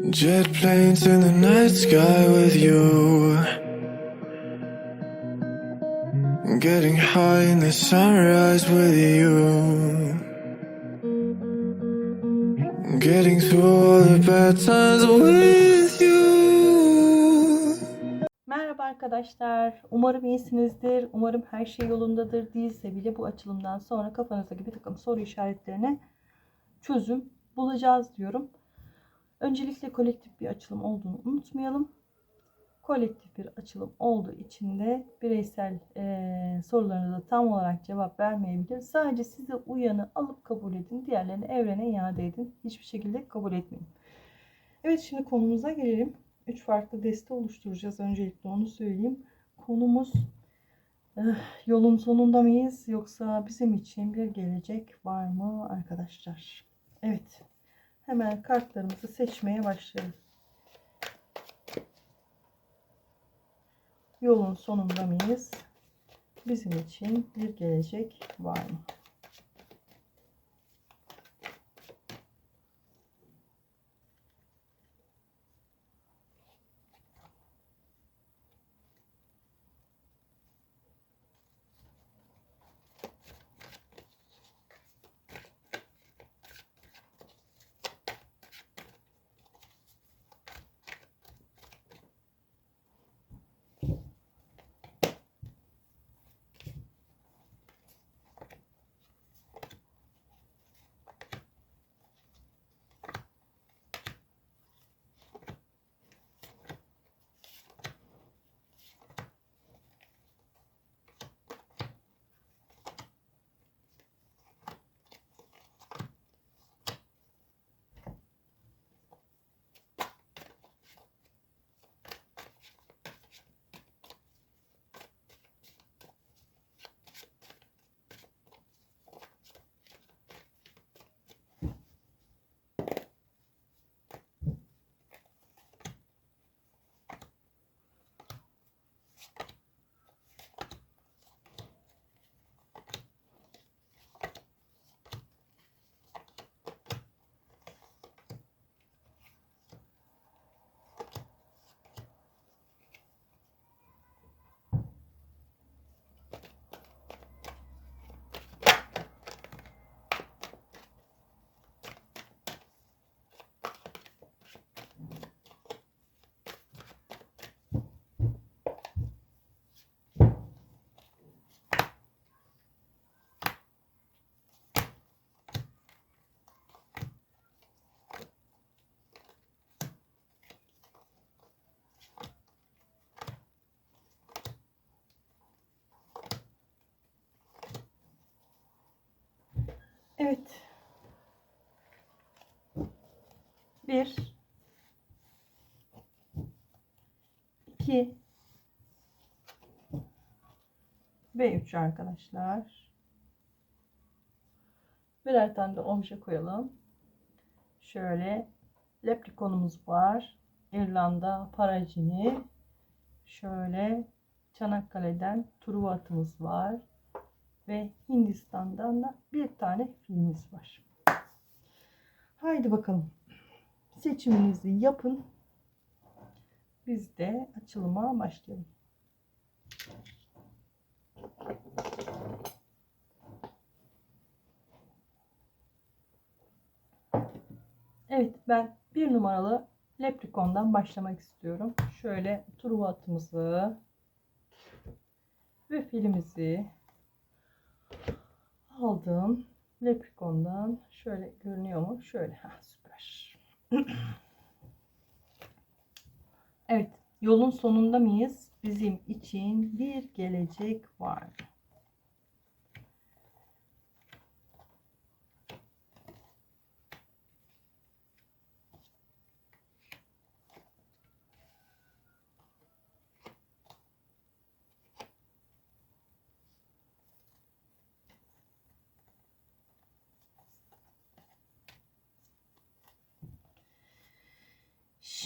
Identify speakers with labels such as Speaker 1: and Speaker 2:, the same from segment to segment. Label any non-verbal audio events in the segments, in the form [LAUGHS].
Speaker 1: Jet planes in the night sky with you. Getting high in the sunrise with you. Getting through all the bad times with you.
Speaker 2: Merhaba arkadaşlar. Umarım iyisinizdir. Umarım her şey yolundadır. Değilse bile bu açılımdan sonra kafanızdaki bir takım soru işaretlerine çözüm bulacağız diyorum. Öncelikle kolektif bir açılım olduğunu unutmayalım. Kolektif bir açılım olduğu için de bireysel eee sorularınıza tam olarak cevap vermeyebilir. Sadece size uyanı alıp kabul edin. Diğerlerini evrene iade edin. Hiçbir şekilde kabul etmeyin. Evet şimdi konumuza gelelim. Üç farklı deste oluşturacağız. Öncelikle onu söyleyeyim. Konumuz eh, yolun sonunda mıyız yoksa bizim için bir gelecek var mı arkadaşlar? Evet. Hemen kartlarımızı seçmeye başlayalım. Yolun sonunda mıyız? Bizim için bir gelecek var mı? 1 2 ve 3 arkadaşlar. Birer tane de omşa koyalım. Şöyle leprikonumuz var. İrlanda paracini. Şöyle Çanakkale'den Truva var. Ve Hindistan'dan da bir tane filmimiz var. Haydi bakalım. Seçiminizi yapın. Biz de açılıma başlayalım. Evet ben bir numaralı Leprechaun'dan başlamak istiyorum. Şöyle Truva atımızı ve filimizi aldım. Leprechaun'dan şöyle görünüyor mu? Şöyle. Ha. Evet. Yolun sonunda mıyız? Bizim için bir gelecek var.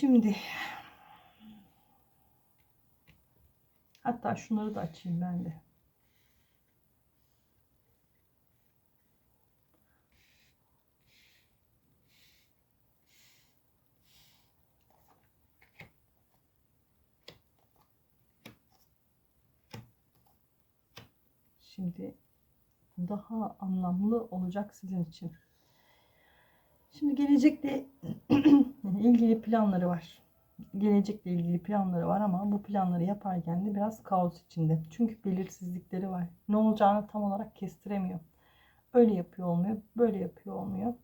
Speaker 2: Şimdi hatta şunları da açayım ben de. Şimdi daha anlamlı olacak sizin için. Şimdi gelecekte [CLEARS THROAT] ilgili planları var. Gelecekle ilgili planları var ama bu planları yaparken de biraz kaos içinde. Çünkü belirsizlikleri var. Ne olacağını tam olarak kestiremiyor. Öyle yapıyor olmuyor, böyle yapıyor olmuyor.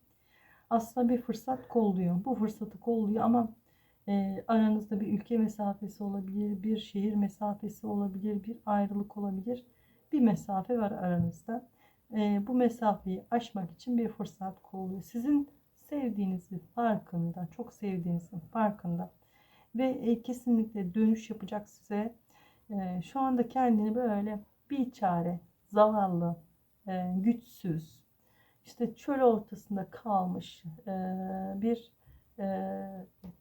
Speaker 2: Aslında bir fırsat kolluyor. Bu fırsatı kolluyor ama e, aranızda bir ülke mesafesi olabilir, bir şehir mesafesi olabilir, bir ayrılık olabilir. Bir mesafe var aranızda. E, bu mesafeyi aşmak için bir fırsat kolluyor. Sizin sevdiğinizin farkında, çok sevdiğinizin farkında ve e, kesinlikle dönüş yapacak size. E, şu anda kendini böyle bir çare, zavallı, e, güçsüz, işte çöl ortasında kalmış bir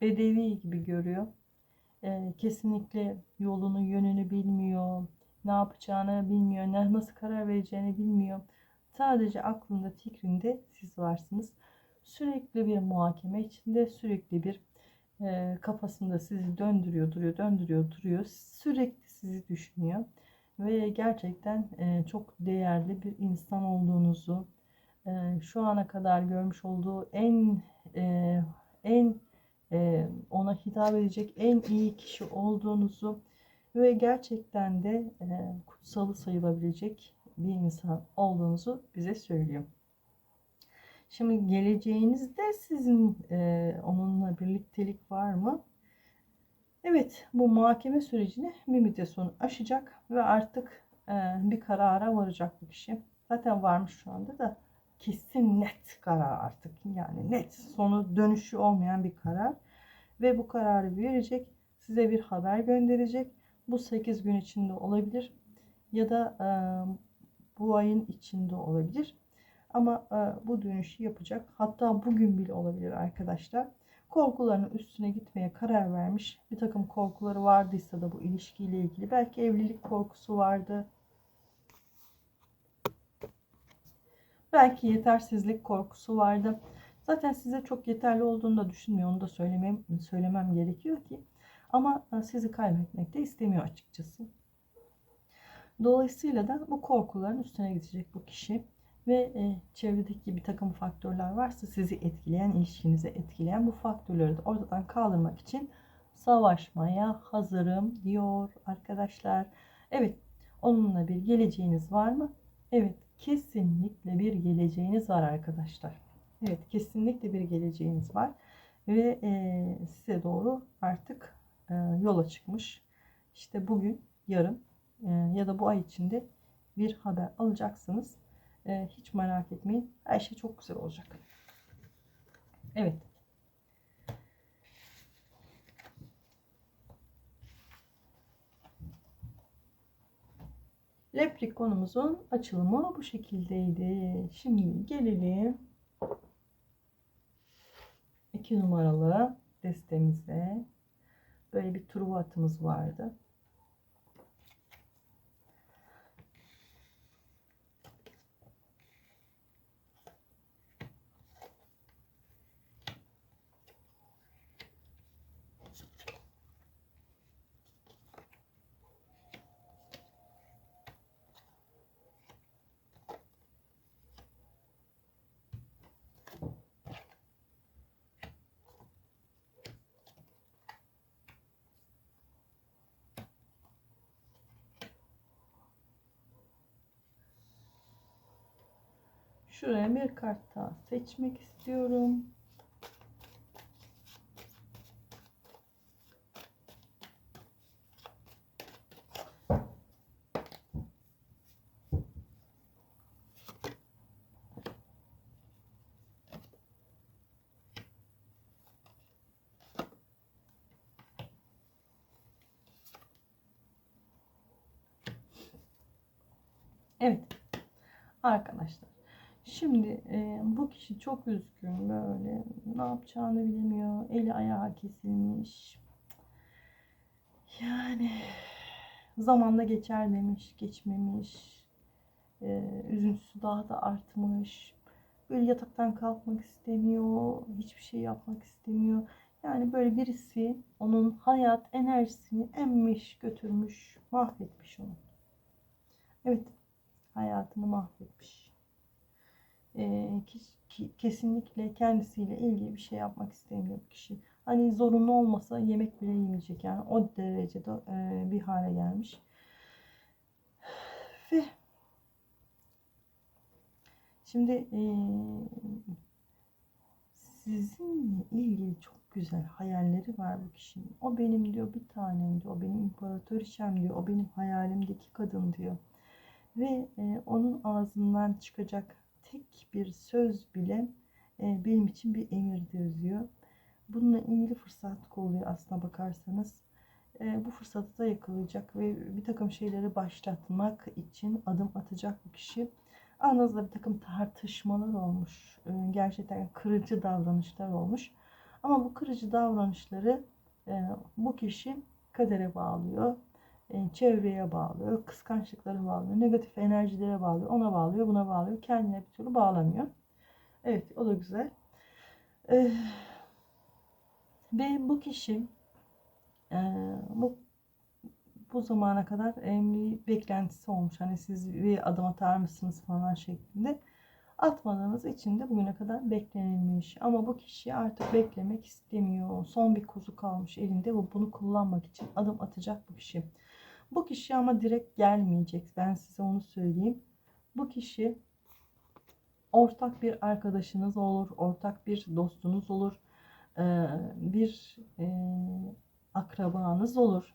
Speaker 2: bedevi gibi görüyor. Kesinlikle yolunu, yönünü bilmiyor, ne yapacağını bilmiyor, nasıl karar vereceğini bilmiyor. Sadece aklında, fikrinde siz varsınız. Sürekli bir muhakeme içinde, sürekli bir e, kafasında sizi döndürüyor, duruyor, döndürüyor, duruyor. Sürekli sizi düşünüyor ve gerçekten e, çok değerli bir insan olduğunuzu, e, şu ana kadar görmüş olduğu en e, en e, ona hitap edecek en iyi kişi olduğunuzu ve gerçekten de e, kutsalı sayılabilecek bir insan olduğunuzu bize söylüyor. Şimdi geleceğinizde sizin e, onunla birliktelik var mı? Evet, bu muhakeme sürecini bir müddet sonra aşacak ve artık e, bir karara varacak bu kişi. Zaten varmış şu anda da kesin net karar artık. Yani net sonu dönüşü olmayan bir karar. Ve bu kararı verecek. Size bir haber gönderecek. Bu 8 gün içinde olabilir. Ya da e, bu ayın içinde olabilir. Ama e, bu dönüşü yapacak. Hatta bugün bile olabilir arkadaşlar. Korkularının üstüne gitmeye karar vermiş. Bir takım korkuları vardıysa da bu ilişkiyle ilgili. Belki evlilik korkusu vardı. Belki yetersizlik korkusu vardı. Zaten size çok yeterli olduğunu da düşünmüyor. Onu da söylemem, söylemem gerekiyor ki. Ama e, sizi kaybetmek de istemiyor açıkçası. Dolayısıyla da bu korkuların üstüne gidecek bu kişi ve e, çevredeki bir takım faktörler varsa sizi etkileyen, ilişkinizi etkileyen bu faktörleri de ortadan kaldırmak için savaşmaya hazırım diyor arkadaşlar. Evet, onunla bir geleceğiniz var mı? Evet, kesinlikle bir geleceğiniz var arkadaşlar. Evet, kesinlikle bir geleceğiniz var ve e, size doğru artık e, yola çıkmış. İşte bugün, yarın e, ya da bu ay içinde bir haber alacaksınız. E, hiç merak etmeyin. Her şey çok güzel olacak. Evet. Leprekonumuzun açılımı bu şekildeydi. Şimdi gelelim 2 numaralı destemize. Böyle bir truva atımız vardı. Şuraya bir kart daha seçmek istiyorum. Evet. Arkadaşlar. Şimdi e, çok üzgün böyle ne yapacağını bilemiyor. Eli ayağı kesilmiş. Yani zamanda geçer demiş, geçmemiş. E, üzüntüsü daha da artmış. Böyle yataktan kalkmak istemiyor, hiçbir şey yapmak istemiyor. Yani böyle birisi onun hayat enerjisini emmiş, götürmüş, mahvetmiş onu. Evet hayatını mahvetmiş. Ee, kesinlikle kendisiyle ilgili bir şey yapmak istemiyor bu kişi. Hani zorunlu olmasa yemek bile yemeyecek yani o derecede e, bir hale gelmiş. [SIGHS] Ve şimdi e, sizinle ilgili çok güzel hayalleri var bu kişinin. O benim diyor bir tanem diyor. O benim imparatoriçem diyor. O benim hayalimdeki kadın diyor. Ve e, onun ağzından çıkacak tek bir söz bile e, benim için bir emirdir diyor. Bununla ilgili fırsat kolluyor aslına bakarsanız. E, bu fırsatı da yakalayacak ve bir takım şeyleri başlatmak için adım atacak bu kişi. Aranızda bir takım tartışmalar olmuş. E, gerçekten kırıcı davranışlar olmuş. Ama bu kırıcı davranışları e, bu kişi kadere bağlıyor. E, çevreye bağlıyor. Kıskançlıklara bağlıyor. Negatif enerjilere bağlıyor. Ona bağlıyor, buna bağlıyor. Kendine bir türlü bağlamıyor. Evet, o da güzel. E, ve bu kişi e, bu bu zamana kadar bir beklentisi olmuş. Hani siz bir adım atar mısınız falan şeklinde. Atmadığınız için de bugüne kadar beklenilmiş. Ama bu kişi artık beklemek istemiyor. Son bir kuzu kalmış elinde ve bunu kullanmak için adım atacak bu kişi. Bu kişi ama direkt gelmeyecek. Ben size onu söyleyeyim. Bu kişi ortak bir arkadaşınız olur, ortak bir dostunuz olur, ee, bir e, akrabanız olur.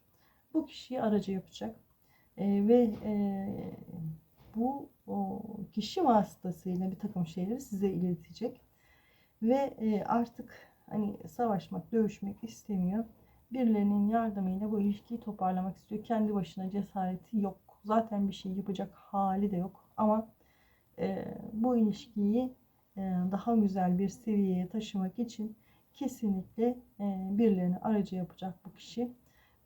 Speaker 2: Bu kişiyi aracı yapacak Ee, ve e, bu kişi vasıtasıyla bir takım şeyleri size iletecek ve e, artık hani savaşmak, dövüşmek istemiyor. Birilerinin yardımıyla bu ilişkiyi toparlamak istiyor. Kendi başına cesareti yok. Zaten bir şey yapacak hali de yok. Ama e, bu ilişkiyi e, daha güzel bir seviyeye taşımak için kesinlikle e, birilerini aracı yapacak bu kişi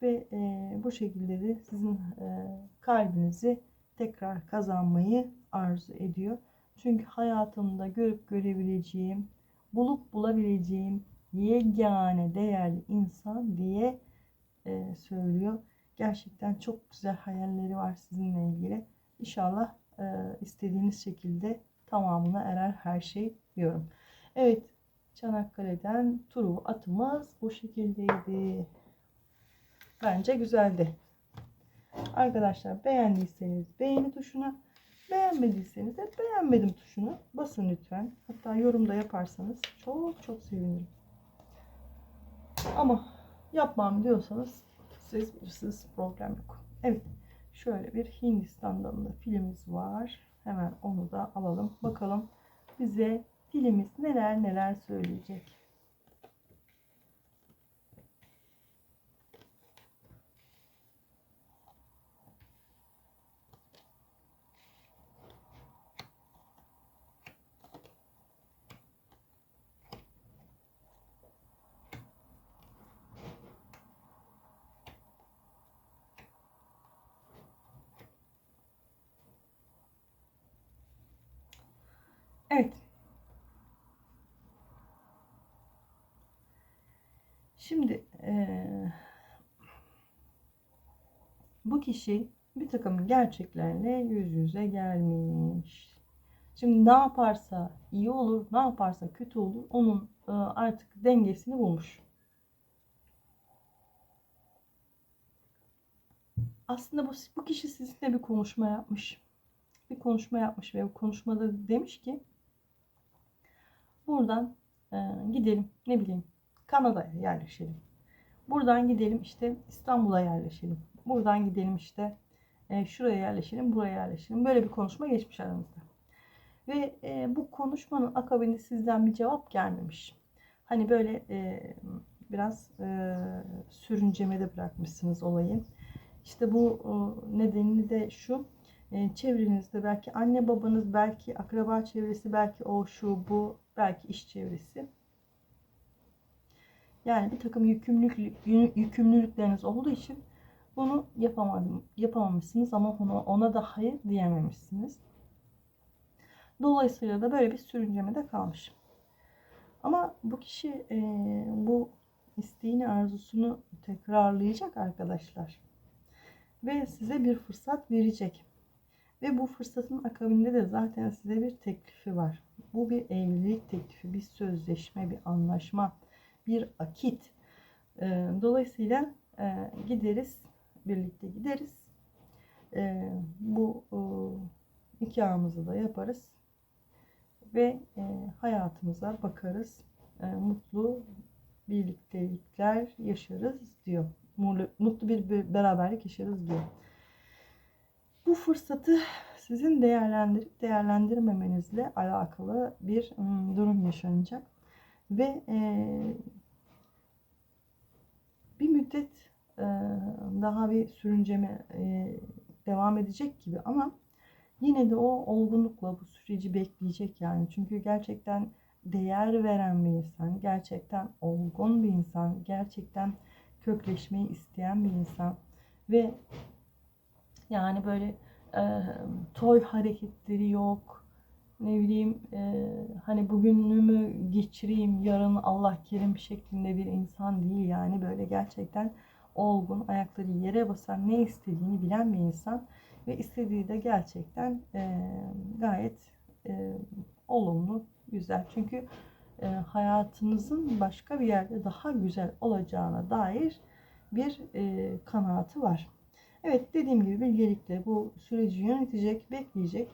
Speaker 2: ve e, bu şekilde de sizin e, kalbinizi tekrar kazanmayı arzu ediyor. Çünkü hayatımda görüp görebileceğim, bulup bulabileceğim yegane değerli insan diye e, söylüyor. Gerçekten çok güzel hayalleri var sizinle ilgili. İnşallah e, istediğiniz şekilde tamamına erer her şey diyorum. Evet Çanakkale'den Truva atımız bu şekildeydi. Bence güzeldi. Arkadaşlar beğendiyseniz beğeni tuşuna, beğenmediyseniz de beğenmedim tuşuna basın lütfen. Hatta yorumda yaparsanız çok çok sevinirim. Ama yapmam diyorsanız siz bilirsiniz problem yok. Evet şöyle bir Hindistan'dan da filmimiz var. Hemen onu da alalım. Bakalım bize filmimiz neler neler söyleyecek. Evet. Şimdi eee, bu kişi bir takım gerçeklerle yüz yüze gelmiş. Şimdi ne yaparsa iyi olur, ne yaparsa kötü olur. Onun e, artık dengesini bulmuş. Aslında bu, bu kişi sizinle bir konuşma yapmış. Bir konuşma yapmış ve bu konuşmada demiş ki buradan e, gidelim ne bileyim Kanada'ya yerleşelim. Buradan gidelim işte İstanbul'a yerleşelim. Buradan gidelim işte e, şuraya yerleşelim, buraya yerleşelim. Böyle bir konuşma geçmiş aramızda. Ve e, bu konuşmanın akabinde sizden bir cevap gelmemiş. Hani böyle e, biraz e, sürüncemede bırakmışsınız olayı. İşte bu e, nedeni de şu. E, çevrenizde belki anne babanız, belki akraba çevresi, belki o şu bu, belki iş çevresi. Yani bir takım yükümlülük, yükümlülükleriniz olduğu için bunu yapamadım, yapamamışsınız ama ona, ona da hayır diyememişsiniz. Dolayısıyla da böyle bir sürüncemede kalmış. Ama bu kişi e, bu isteğini, arzusunu tekrarlayacak arkadaşlar. Ve size bir fırsat verecek. Ve bu fırsatın akabinde de zaten size bir teklifi var. Bu bir evlilik teklifi, bir sözleşme, bir anlaşma, bir akit. Ee, Dolayısıyla e, gideriz, birlikte gideriz. Ee, Bu e, nikahımızı da yaparız ve e, hayatımıza bakarız. E, Mutlu birliktelikler yaşarız diyor. Mutlu, bir beraberlik yaşarız diyor. Bu fırsatı sizin değerlendirip değerlendirmemenizle alakalı bir ım, durum yaşanacak. Ve e, bir müddet e, daha bir sürünceme e, devam edecek gibi ama yine de o olgunlukla bu süreci bekleyecek yani. Çünkü gerçekten değer veren bir insan, gerçekten olgun bir insan, gerçekten kökleşmeyi isteyen bir insan ve yani böyle e, toy hareketleri yok. Ne bileyim e, hani bugünümü geçireyim yarın Allah kerim şeklinde bir insan değil yani böyle gerçekten olgun ayakları yere basar ne istediğini bilen bir insan ve istediği de gerçekten e, gayet e, olumlu güzel çünkü e, hayatınızın başka bir yerde daha güzel olacağına dair bir e, kanaati var. Evet dediğim gibi bilgelikle bu süreci yönetecek, bekleyecek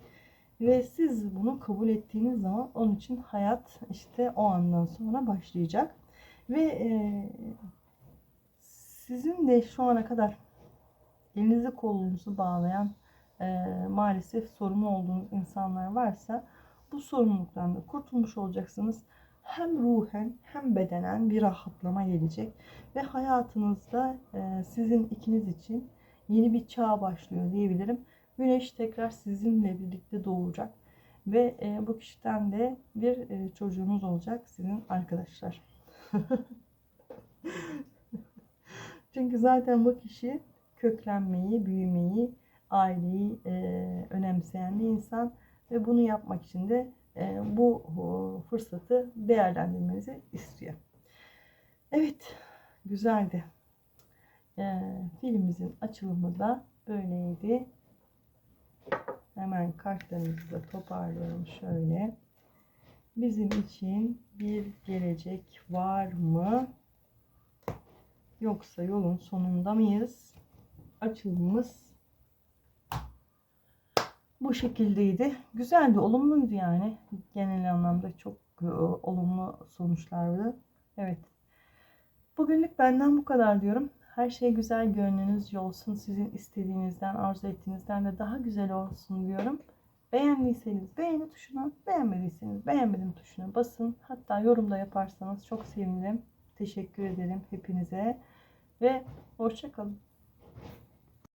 Speaker 2: ve siz bunu kabul ettiğiniz zaman onun için hayat işte o andan sonra başlayacak. Ve e, sizin de şu ana kadar elinizi kolunuzu bağlayan e, maalesef sorumlu olduğunuz insanlar varsa bu sorumluluktan da kurtulmuş olacaksınız. Hem ruhen hem bedenen bir rahatlama gelecek ve hayatınızda e, sizin ikiniz için yeni bir çağ başlıyor diyebilirim. Güneş tekrar sizinle birlikte doğacak ve e, bu kişiden de bir e, çocuğunuz olacak sizin arkadaşlar. [LAUGHS] Çünkü zaten bu kişi köklenmeyi, büyümeyi, aileyi e, önemseyen bir insan ve bunu yapmak için de e, bu o, fırsatı değerlendirmenizi istiyor. Evet, güzeldi. E, filmimizin açılımı da böyleydi. Hemen kartlarımızı da toparlıyorum şöyle. Bizim için bir gelecek var mı? Yoksa yolun sonunda mıyız? Açılımımız bu şekildeydi. Güzeldi, olumluydu yani. Genel anlamda çok e, olumlu sonuçlardı. Evet. Bugünlük benden bu kadar diyorum. Her şey güzel gönlünüzce olsun. Sizin istediğinizden, arzu ettiğinizden de daha güzel olsun diyorum. Beğendiyseniz beğeni tuşuna, beğenmediyseniz beğenmedim tuşuna basın. Hatta yorumda yaparsanız çok sevinirim. Teşekkür ederim hepinize ve hoşçakalın.